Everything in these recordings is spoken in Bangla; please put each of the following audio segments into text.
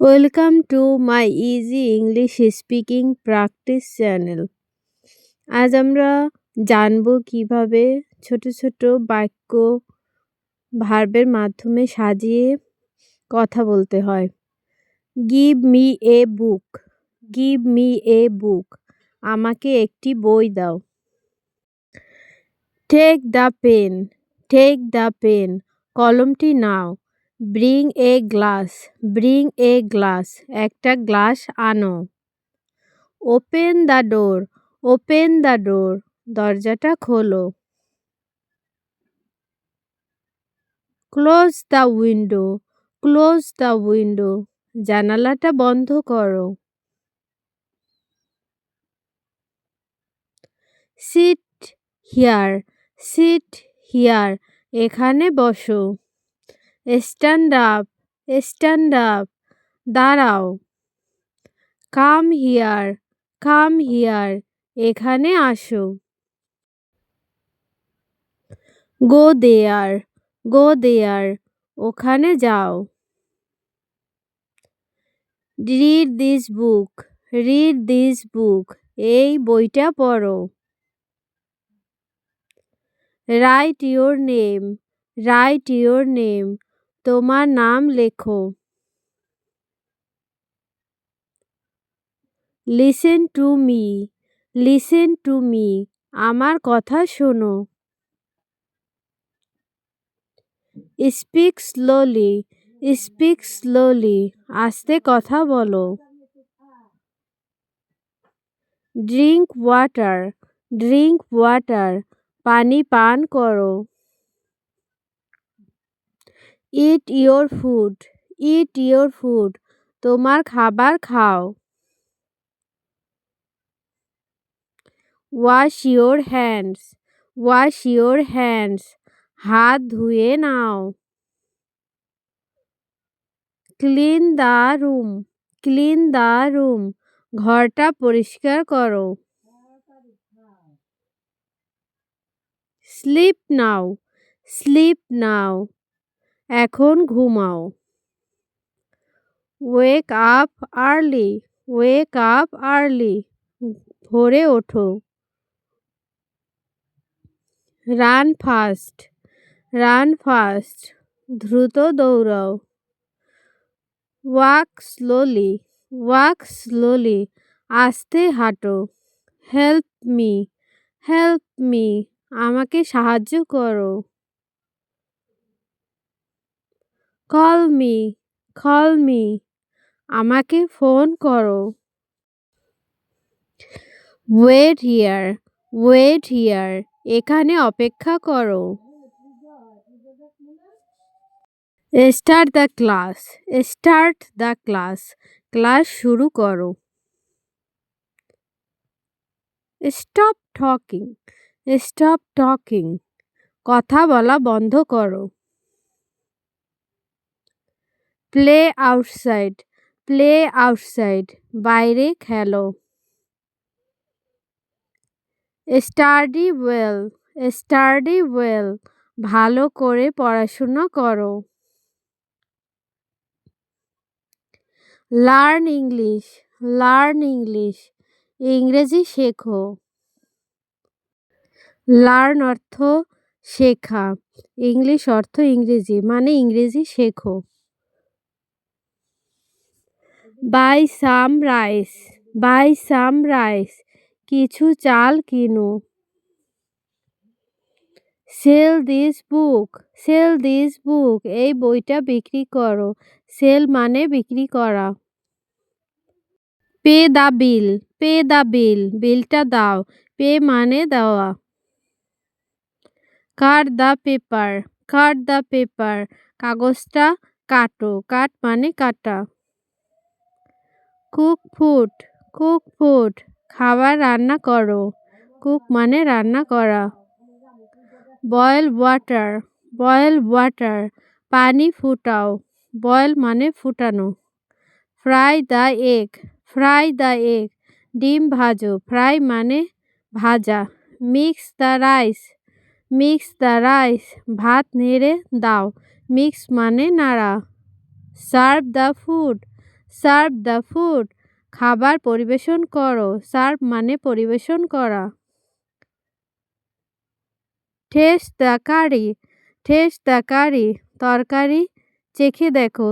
Welcome to my easy English speaking practice channel আজ আমরা জানব কীভাবে ছোট ছোট বাক্য ভার্বের মাধ্যমে সাজিয়ে কথা বলতে হয়। Give me a book give me a book আমাকে একটি বই দাও। Take the pen take the pen কলমটি now. Bring a glass, bring a glass, একটা গ্লাস আনো। Open the door, open the door, দরজাটা খোলো। Close the window, close the window, জানালাটা বন্ধ করো। সিট হিয়ার সিট হিয়ার, এখানে বসো। স্ট্যান্ড আপ স্ট্যান্ড আপ দাঁড়াও। কাম হিয়ার কাম হিয়ার এখানে আসো। গো দেয়ার গো দেয়ার ওখানে যাও। Read this book read this book এই বইটা পড়ো। Write your name write your name তোমার নাম লেখো। Listen to me listen to me আমার কথা শোনো। স্পিক স্লোলি স্পিক স্লোলি আস্তে কথা বলো। ড্রিঙ্ক ওয়াটার ড্রিঙ্ক ওয়াটার পানি পান করো। Eat your food eat your food তোমার খাবার খাও। Wash your hands wash your hands হাত ধুয়ে নাও। Clean the room clean the room ঘরটা পরিষ্কার করো। স্লিপ নাও স্লিপ নাও এখন ঘুমাও। Wake up early wake up early ভোরে ওঠো। রান ফাস্ট রান ফাস্ট দ্রুত দৌড়াও। ওয়াক স্লোলি ওয়াক স্লোলি আস্তে হাঁটো। হেল্প মি হেল্প মি আমাকে সাহায্য করো। কল মি কল মি আমাকে ফোন করো। ওয়েট হিয়ার ওয়েট হিয়ার এখানে অপেক্ষা করো। Start the class start the class class শুরু করো। স্টপ টকিং স্টপ টকিং কথা বলা বন্ধ করো। প্লে আউটসাইড প্লে আউটসাইড বাইরে খেলো। স্টাডি ওয়েল স্টাডি ওয়েল ভালো করে পড়াশোনা করো। লার্ন ইংলিশ লার্ন ইংলিশ ইংরেজি শেখো। লার্ন অর্থ শেখা ইংলিশ অর্থ ইংরেজি মানে ইংরেজি শেখো। Buy some rice, buy some rice, কিছু চাল কিনো। Sell this book, sell this book, এই বইটা বিক্রি করো। সেল মানে বিক্রি করা। পে দা বিল, পে দা বিল, বিলটা দাও। পে মানে দেওয়া। Cut the paper, cut the paper, কাগজটা কাটো। কাট মানে কাটা। কুক ফুড কুক ফুড, খাবার রান্না করো। কুক মানে রান্না করা। বয়েল ওয়াটার বয়েল ওয়াটার, পানি ফুটাও। বয়েল মানে ফুটানো। Fry the egg, fry the egg, ডিম ভাজো। ফ্রাই মানে ভাজা। Mix the rice, mix the rice, ভাত নেড়ে দাও। মিক্স মানে নাড়া। Serve the food serve the food. খাবার পরিবেশন করো। সার্ভ মানে পরিবেশন করা। Taste the curry taste the curry তরকারি চেখে দেখো।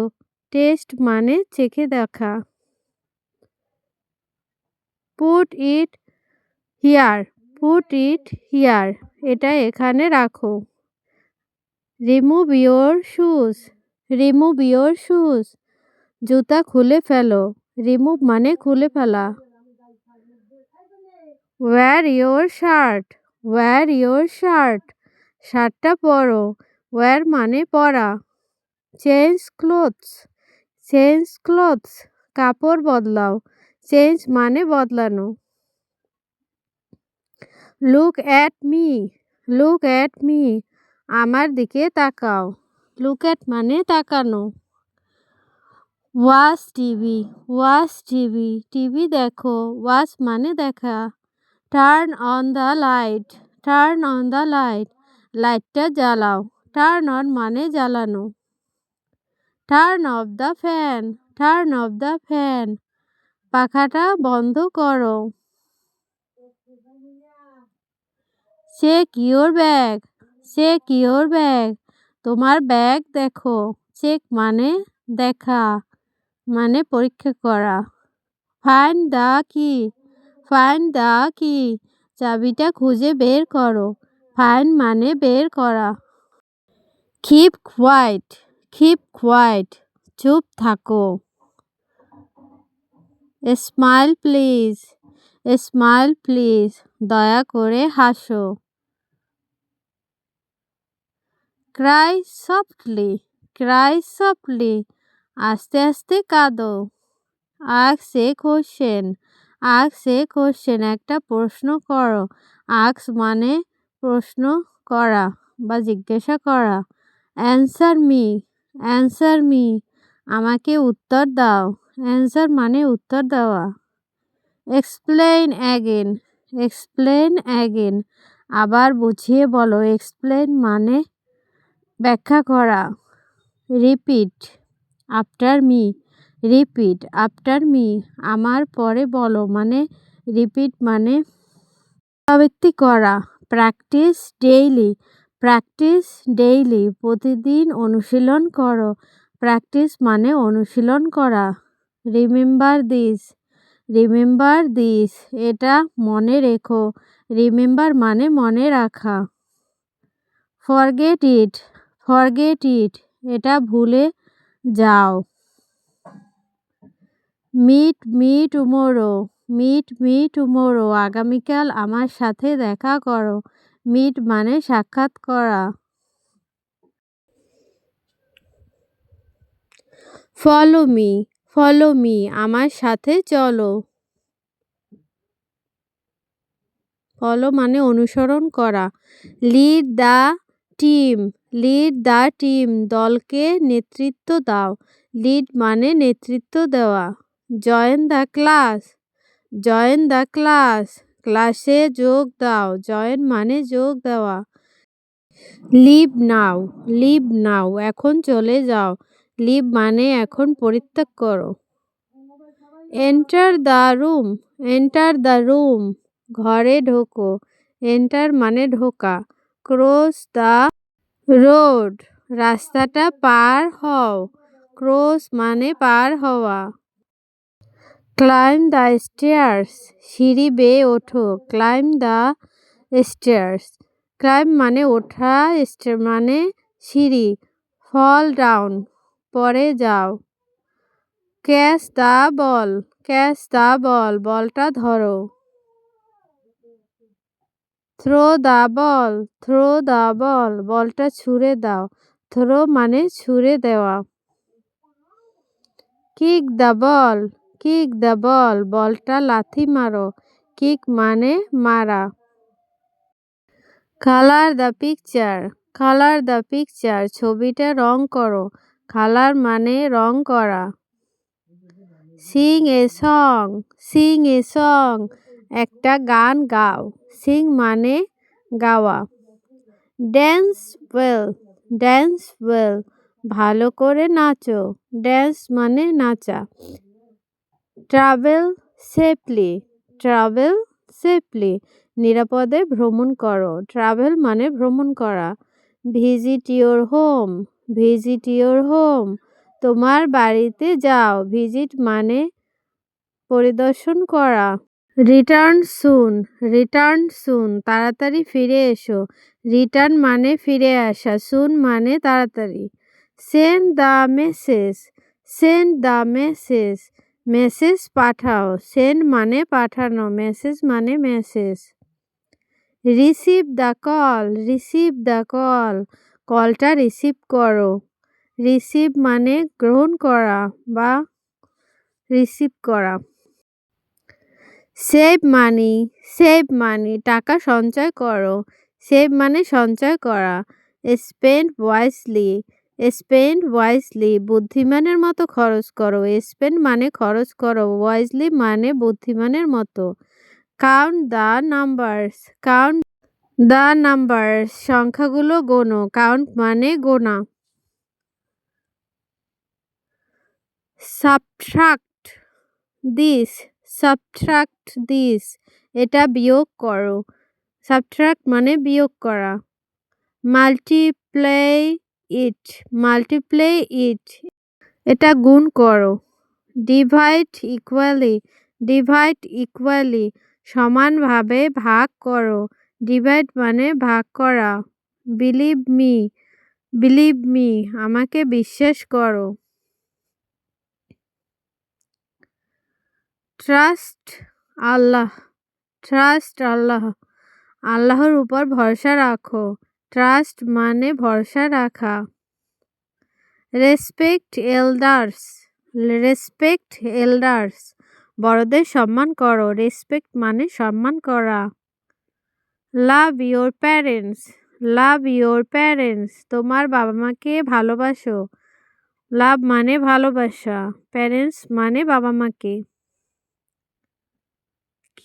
টেস্ট মানে চেখে দেখা। Put it here. Put it here. এটা এখানে রাখো। Remove your shoes. Remove your shoes. জুতা খুলে ফেলো। রিমুভ মানে খুলে ফেলা। Wear your shirt wear your shirt শার্টটা পরো। ওয়্যার মানে পরা। চেঞ্জ ক্লোথস চেঞ্জ ক্লোথস কাপড় বদলাও। চেঞ্জ মানে বদলানো। Look at me look at me আমার দিকে তাকাও। লুক অ্যাট মানে তাকানো। Watch TV watch TV TV দেখো ওয়াচ মানে দেখা। Turn on the light, turn on the light, লাইটটা জ্বালাও। টার্ন অন মানে জ্বালানো। Turn off the fan, turn off the fan, পাখাটা বন্ধ করো। Check your bag, check your bag, তোমার ব্যাগ দেখো। চেক মানে দেখা। মানে পরীক্ষা করা। Find the key? Find the key? চাবিটা খুঁজে বের করো। ফাইন মানে বের করা। কিপ কোয়াইট কিপ কোয়াইট চুপ থাকো। স্মাইল প্লিজ স্মাইল প্লিজ দয়া করে হাসো। ক্রাই সফটলি ক্রাই সফটলি আস্তে আস্তে কাঁদো। আক্স এ কোশ্চেন আক্স এ কোশ্চেন একটা প্রশ্ন করো। আক্স মানে প্রশ্ন করা বা জিজ্ঞাসা করা। অ্যান্সার মি অ্যান্সার মি, আমাকে উত্তর দাও। অ্যান্সার মানে উত্তর দেওয়া। এক্সপ্লেন অ্যাগেন এক্সপ্লেন অ্যাগেন, আবার বুঝিয়ে বলো। এক্সপ্লেন মানে ব্যাখ্যা করা। Repeat. After me repeat after me আমার পরে বলো। মানে রিপিট মানে পুনরাবৃত্তি করা। প্র্যাকটিস ডেইলি প্র্যাকটিস ডেইলি প্রতিদিন অনুশীলন করো। প্র্যাকটিস মানে অনুশীলন করা। রিমেম্বার দিস রিমেম্বার দিস এটা মনে রেখো। রিমেম্বার মানে মনে রাখা। ফরগেট ইট ফরগেট ইট এটা ভুলে যাও। Meet me tomorrow meet me tomorrow আগামীকাল আমার সাথে দেখা করো। মিট মানে সাক্ষাৎ করা। ফলো মি ফলো মি, আমার সাথে চলো। ফলো মানে অনুসরণ করা। Lead the team lead the team, দলকে নেতৃত্ব দাও। লিড মানে নেতৃত্ব দেওয়া। Join the class. Join the class. ক্লাসে যোগ দাও। জয়েন মানে যোগ দেওয়া। Leave now. Leave now. এখন চলে যাও। লিভ মানে এখন পরিত্যাগ করো। Enter the room. Enter the room. ঘরে ঢোকো। এন্টার মানে ঢোকা। ক্রস দ্য রোড, রাস্তাটা পার হও। ক্রস মানে পার হওয়া। ক্লাইম দ্য স্টেয়ার্স, সিঁড়ি বেয়ে ওঠো। Climb the stairs. ক্লাইম মানে ওঠা, স্টেয়ার মানে সিঁড়ি। ফল ডাউন, পরে যাও। Catch the ball, catch the ball, বলটা ধরো। Throw the ball, throw the ball, বলটা ছুঁড়ে দাও। থ্রো মানে ছুঁড়ে দেওয়া। Kick the ball, kick the ball, বলটা লাথি মারো। কিক মানে মারা। Colour the picture, colour the picture, ছবিটা রং করো। কালার মানে রং করা। Sing a song, sing a song. একটা গান গাও। সিং মানে গাওয়া। Dance well dance well. ভালো করে নাচো। ড্যান্স মানে নাচা। Travel safely travel safely. নিরাপদে ভ্রমণ করো। ট্রাভেল মানে ভ্রমণ করা। Visit your home, visit your home. তোমার বাড়িতে যাও। ভিজিট মানে পরিদর্শন করা। রিটার্ন সুন রিটার্ন সুন তাড়াতাড়ি ফিরে এসো। রিটার্ন মানে ফিরে আসা সুন মানে তাড়াতাড়ি। Send the message send the message message Pathao. Send মানে পাঠানো মেসেজ মানে message receive the call receive the call কলটা রিসিভ করো। রিসিভ মানে গ্রহণ করা বা রিসিভ করা। সেভ মানি সেভ মানি, টাকা সঞ্চয় করো। সেভ মানে সঞ্চয় করা। স্পেন্ড ওয়াইসলি স্পেন্ড ওয়াইসলি, বুদ্ধিমানের মতো খরচ করো। স্পেন্ড মানে খরচ করো, ওয়াইসলি মানে বুদ্ধিমানের মতো। Count the numbers, count the numbers, সংখ্যাগুলো গোনো। কাউন্ট মানে গোনা। Subtract, this. সাবট্রাক্ট দিস, এটা বিয়োগ করো। সাবট্রাক্ট মানে বিয়োগ করা। মাল্টিপ্লাই ইট মাল্টিপ্লাই ইট, এটা গুণ করো। ডিভাইড ইকুয়ালি ডিভাইড ইকুয়ালি, সমানভাবে ভাগ করো। ডিভাইড মানে ভাগ করা। বিলিভ মি বিলিভ মি, আমাকে বিশ্বাস করো। ট্রাস্ট আল্লাহ ট্রাস্ট আল্লাহ আল্লাহর উপর ভরসা রাখো। ট্রাস্ট মানে ভরসা রাখা। রেসপেক্ট এলডার্স রেসপেক্ট এলডার্স বড়দের সম্মান করো। রেসপেক্ট মানে সম্মান করা। Love your parents love your parents তোমার বাবা মাকে ভালোবাসো। লাভ মানে ভালোবাসা। প্যারেন্টস মানে বাবা মাকে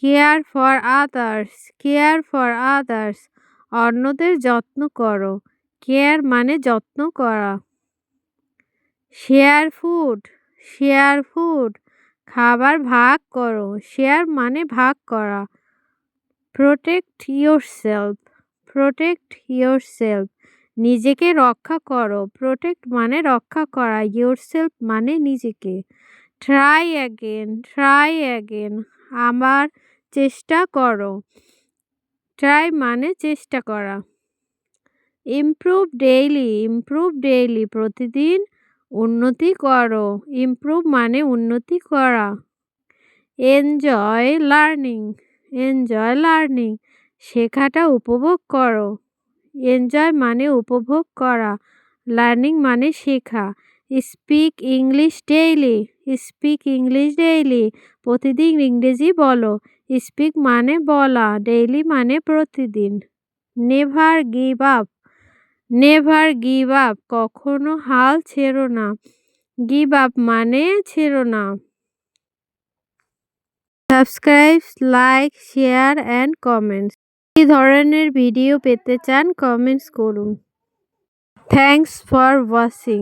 care for others care for others অন্যদের যত্ন করো। কেয়ার মানে যত্ন করা। শেয়ার ফুড শেয়ার ফুড খাবার ভাগ করো। শেয়ার মানে ভাগ করা। Protect yourself protect yourself নিজেকে রক্ষা করো। প্রোটেক্ট মানে রক্ষা করা ইয়োর সেলফ মানে নিজেকে। ট্রাই অ্যাগেন ট্রাই অ্যাগেন আবার চেষ্টা করো। ট্রাই মানে চেষ্টা করা। ইমপ্রুভ ডেইলি ইমপ্রুভ ডেইলি প্রতিদিন উন্নতি করো। ইমপ্রুভ মানে উন্নতি করা। এনজয় লার্নিং এনজয় লার্নিং শেখাটা উপভোগ করো। এনজয় মানে উপভোগ করা। লার্নিং মানে শেখা। Speak English daily speak English daily প্রতিদিন ইংরেজি বলো। স্পিক মানে বলা ডেইলি মানে প্রতিদিন। Never give up never give up কখনো হাল ছেড়ো না। গিভ আপ মানে ছেড়ো না। Subscribe like share and comments কী ধরনের ভিডিও পেতে চান কমেন্টস করুন। Thanks for watching